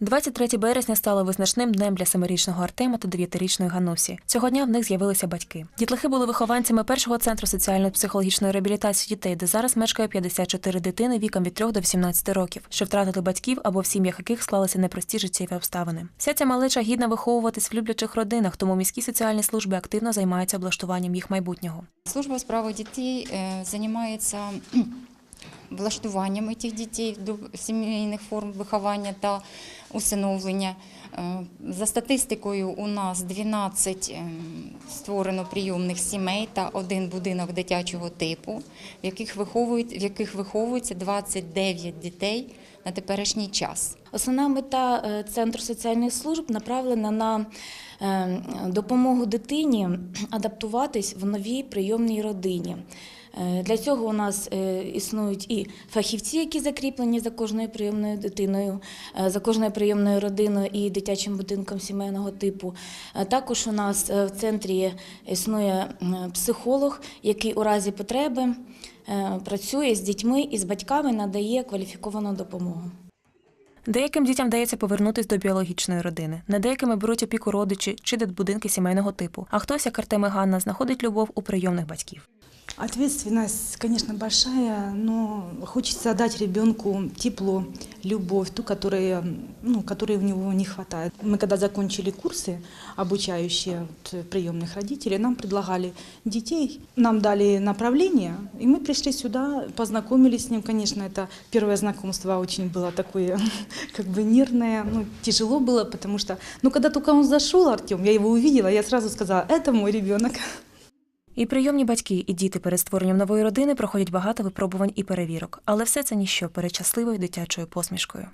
23 березня стало визначним днем для семирічного Артема та дев'ятирічної Ганусі. Цього дня в них з'явилися батьки. Дітлахи були вихованцями першого центру соціально-психологічної реабілітації дітей, де зараз мешкає 54 дитини віком від 3 до 18 років, що втратили батьків або в сім'ях яких склалися непрості життєві обставини. Вся ця малеча гідна виховуватись в люблячих родинах, тому міські соціальні служби активно займаються облаштуванням їх майбутнього. Служба у справах дітей е, займається влаштуванням цих дітей до сімейних форм виховання та усиновлення. Е, За статистикою, у нас 12 ем, створено прийомних сімей та один будинок дитячого типу, в яких виховують, в яких виховується 29 дітей на теперішній час. Основна мета е, Центру соціальних служб направлена на е, допомогу дитині адаптуватись в новій прийомній родині. Е, Для цього у нас е, існують і фахівці, які закріплені за кожною прийомною дитиною, е, за кожною прийомною родиною і дитячим будинком сімейного типу. Також у нас в центрі існує психолог, який у разі потреби працює з дітьми і з батьками, надає кваліфіковану допомогу. Деяким дітям вдається повернутись до біологічної родини. Не деякими беруть опіку родичі чи дитбудинки сімейного типу. А хтось, як Артем Ганна, знаходить любов у прийомних батьків. Ответственность, конечно, большая, но хочется дать ребенку тепло, любовь, ту, которая, ну, которой у него не хватает. Мы когда закончили курсы, обучающие вот, приемных родителей, нам предлагали детей, нам дали направление, и мы пришли сюда, познакомились с ним. Конечно, это первое знакомство очень было такое, как бы нервное, ну, тяжело было, потому что, ну, когда только он зашел, Артем, я его увидела, я сразу сказала, это мой ребенок. І прийомні батьки, і діти перед створенням нової родини проходять багато випробувань і перевірок, але все це ніщо перед щасливою дитячою посмішкою.